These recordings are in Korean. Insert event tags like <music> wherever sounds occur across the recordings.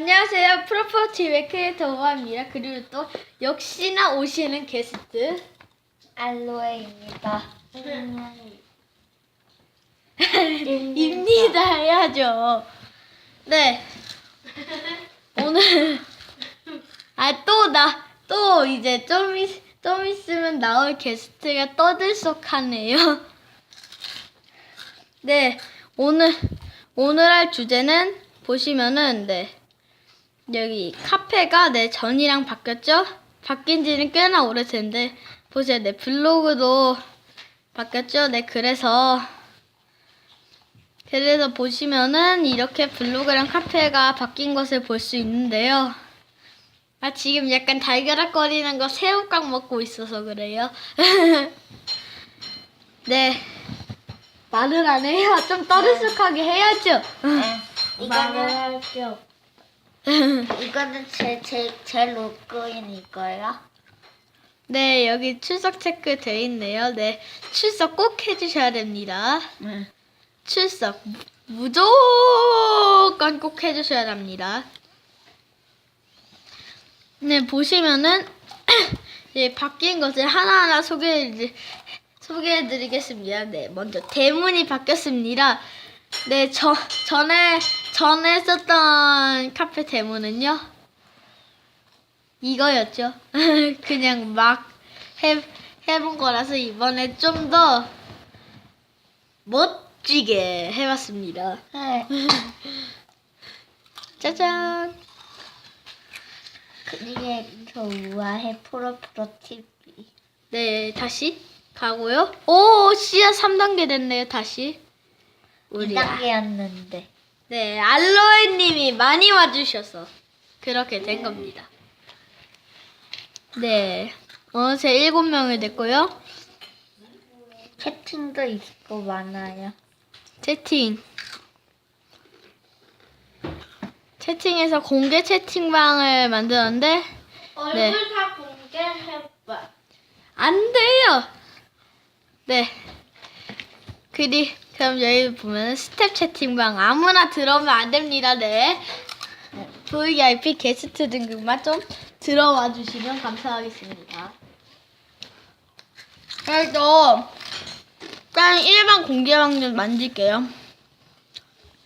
안녕하세요. 프로포티의 크리에이터 오아입니다. 그리고 또 역시나 오시는 게스트 알로에입니다. <laughs> 입니다 해야죠. 네. 오늘 아 또 나 또 이제 좀, 있, 좀 있으면 나올 게스트가 떠들썩하네요. 네. 오늘 오늘 할 주제는 보시면은 네. 여기 카페가 네 전이랑 바뀌었죠? 바뀐 지는 꽤나 오래됐는데 보세요. 네 블로그도 바뀌었죠? 네 그래서 그래서 보시면은 이렇게 블로그랑 카페가 바뀐 것을 볼 수 있는데요. 아 지금 약간 달걀락거리는 거 새우깡 먹고 있어서 그래요. <laughs> 네 말을 안 해요. 좀 떠들썩하게 해야죠. 이거는 할게요. <laughs> 이거는 제 제 제 로그인 이거요. 네 여기 출석 체크 돼 있네요. 네 출석 꼭 해주셔야 됩니다. 네. 출석 무- 무조건 꼭 해주셔야 합니다. 네 보시면은 <clears throat> 예, 바뀐 것을 하나하나 소개해 소개해드리겠습니다. 네 먼저 대문이 바뀌었습니다. 네 저, 전에 전에 썼던 카페 대문은요 이거였죠. <laughs> 그냥 막 해, 해본 거라서 이번에 좀 더 멋지게 해봤습니다. 네. <laughs> 짜잔. 크리에이터 우아해 프로프로 TV. 네, 다시 가고요. 오, 씨앗 3단계 됐네요, 다시. 우리. 아- 2단계였는데. 네, 알로에님이 많이 와주셔서 그렇게 된 겁니다. 네, 어느새 7명이 됐고요. 채팅도 있고 많아요. 채팅. 채팅에서 공개 채팅방을 만들었는데 얼굴 네. 다 공개해봐. 안 돼요. 네. 그리 그럼 여기 보면 스텝 채팅방 아무나 들어오면 안 됩니다. 네. VIP 게스트 등급만 좀 들어와 주시면 감사하겠습니다. 그래도 그냥 일반 공개방 좀 만들게요.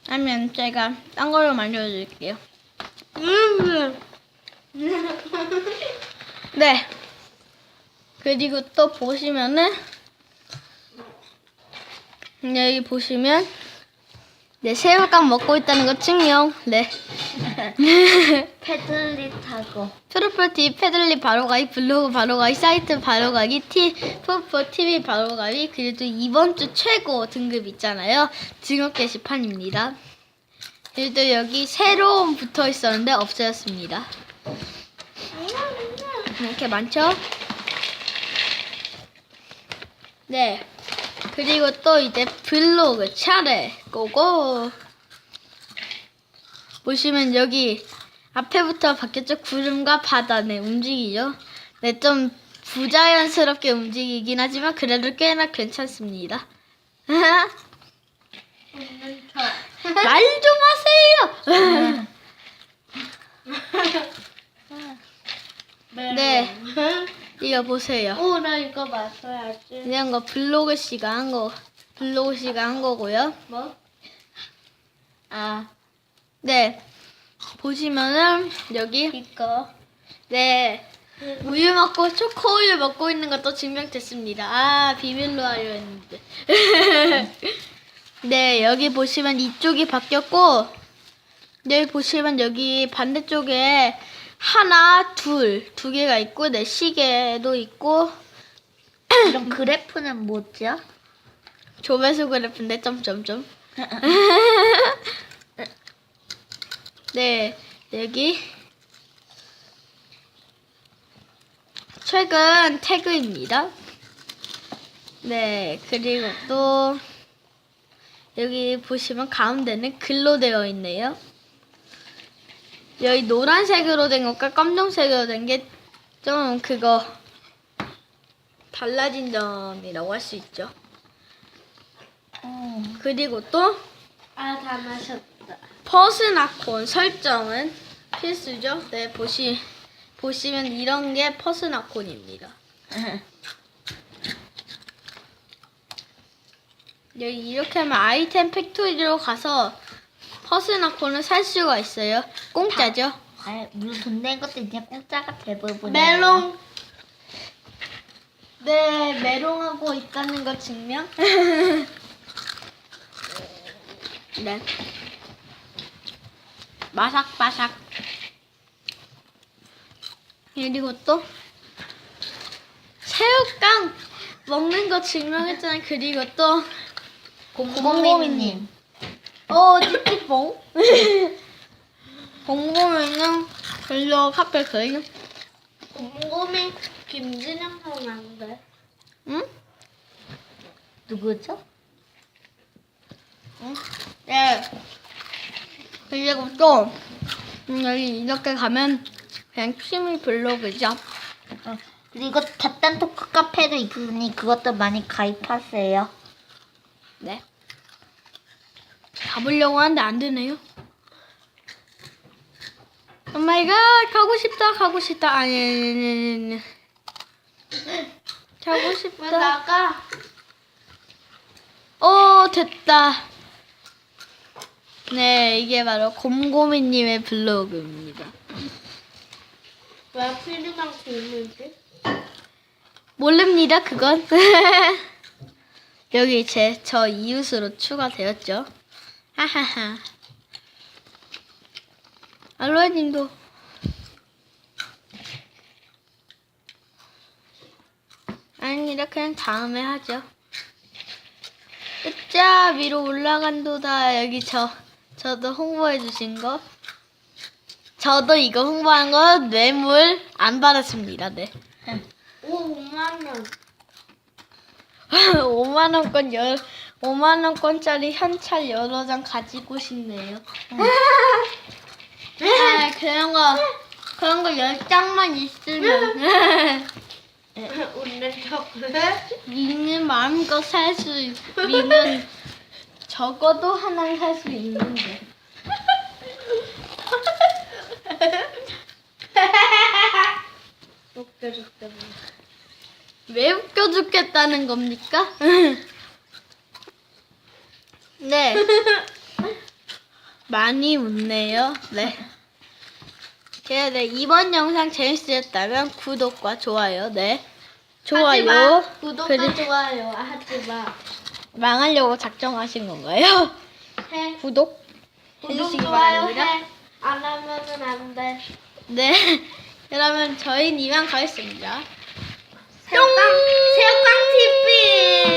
하면 제가 딴 걸로 만들어드릴게요. 음. <laughs> 네. 그리고 또 보시면은 여기 보시면 네 새우깡 먹고 있다는 거 증명. 네. <laughs> 패들릿하고. 트로플티 패들리 바로가기 블로그 바로가기 사이트 바로가기 티 푸포 TV 바로가기 그리고 이번 주 최고 등급 있잖아요 등급 게시판입니다 그리고 여기 새로운 붙어 있었는데 없어졌습니다 이렇게 많죠 네 그리고 또 이제 블로그 차례 고고. 보시면 여기 앞에부터 바뀌었죠 구름과 바다네 움직이죠. 네 좀 부자연스럽게 움직이긴 하지만 그래도 꽤나 괜찮습니다. <laughs> 말 좀 하세요! 네 <laughs> 이거 보세요 오, 나 이거 마셔야지. 이런 거 블로그 씨가 한 거 블로그 씨가 한 거고요 뭐? 아, 네 보시면은 여기 이거. 네 우유 먹고 초코우유 먹고 있는 것도 증명됐습니다. 아 비밀로 하려 했는데. <laughs> 네 여기 보시면 이쪽이 바뀌었고 여기 보시면 여기 반대쪽에 하나 둘 두 개가 있고 네 시계도 있고 <clears throat> 이런 그래프는 뭐죠? 조배수 그래프인데 점점점. <laughs> 네 여기 최근 태그입니다. 네 그리고 또 여기 보시면 가운데는 글로 되어 있네요. 여기 노란색으로 된 것과 검정색으로 된 게 좀 그거 달라진 점이라고 할 수 있죠. 어. 그리고 또 아, 다 마셨다. 퍼스나콘 설정은 필수죠. 네, 보시 보시면 이런 게 퍼스나콘입니다. <laughs> 여기 이렇게 하면 아이템 팩토리로 가서 퍼스나콘을 살 수가 있어요. 공짜죠. 아, 물론 돈 낸 것도 이제 공짜가 대부분. 메롱. 네, 메롱하고 있다는 거 증명. <laughs> 네. 바삭바삭. 그리고 또 새우깡 먹는 거 증명했잖아요. 그리고 또 곰곰이님. 어, 찌찌뽕. <laughs> 곰곰이는 별로 카페 거예요. 곰곰이 김진영 사람인데. 응? 누구죠? 네. 그리고 또 음, 여기 이렇게 가면 그냥 취미 블로그죠. 어, 그리고 잡단 토크 카페도 있으니 그것도 많이 가입하세요. 네. 가보려고 하는데 안 되네요. 오 마이 갓 가고 싶다 가고 싶다. 아니 아니 아니 아니 가고 싶다. 나가? 오 됐다. 네 이게 바로 곰곰이님의 블로그입니다. 왜 필리망스 있는지? 모릅니다 그건. <laughs> 여기 제 저 이웃으로 추가되었죠. 하하하 알로에님도. 아닙니다. 그냥 다음에 하죠. 으짜 위로 올라간도다 여기 저 저도 홍보해 주신 거. 저도 이거 홍보한 거 뇌물 안 받았습니다. 네. <laughs> 오, 5만 원. 5만 원권 열 5만 원권짜리 현찰 여러 장 가지고 싶네요. <laughs> 아, 그런 거 그런 거 열 장만 있으면 웃는 척. 미는 마음껏 살 수 미는 적어도 하나 살수 있는데. <laughs> 웃겨 죽겠네. 왜 웃겨 죽겠다는 겁니까? <laughs> 네. <laughs> 많이 웃네요. 네. 제가 네, 이번 영상 재밌으셨다면 구독과 좋아요, 네. 좋아요. 하지마. 구독과 그리- 좋아요 하지마. 망하려고 작정하신 건가요? 해. 구독? 구독 해주시기 좋아요 바랍니다. 해. 안 하면은 안 돼. 네. <laughs> 그러면 저희는 이만 가겠습니다. 새우깡 새우깡 TV.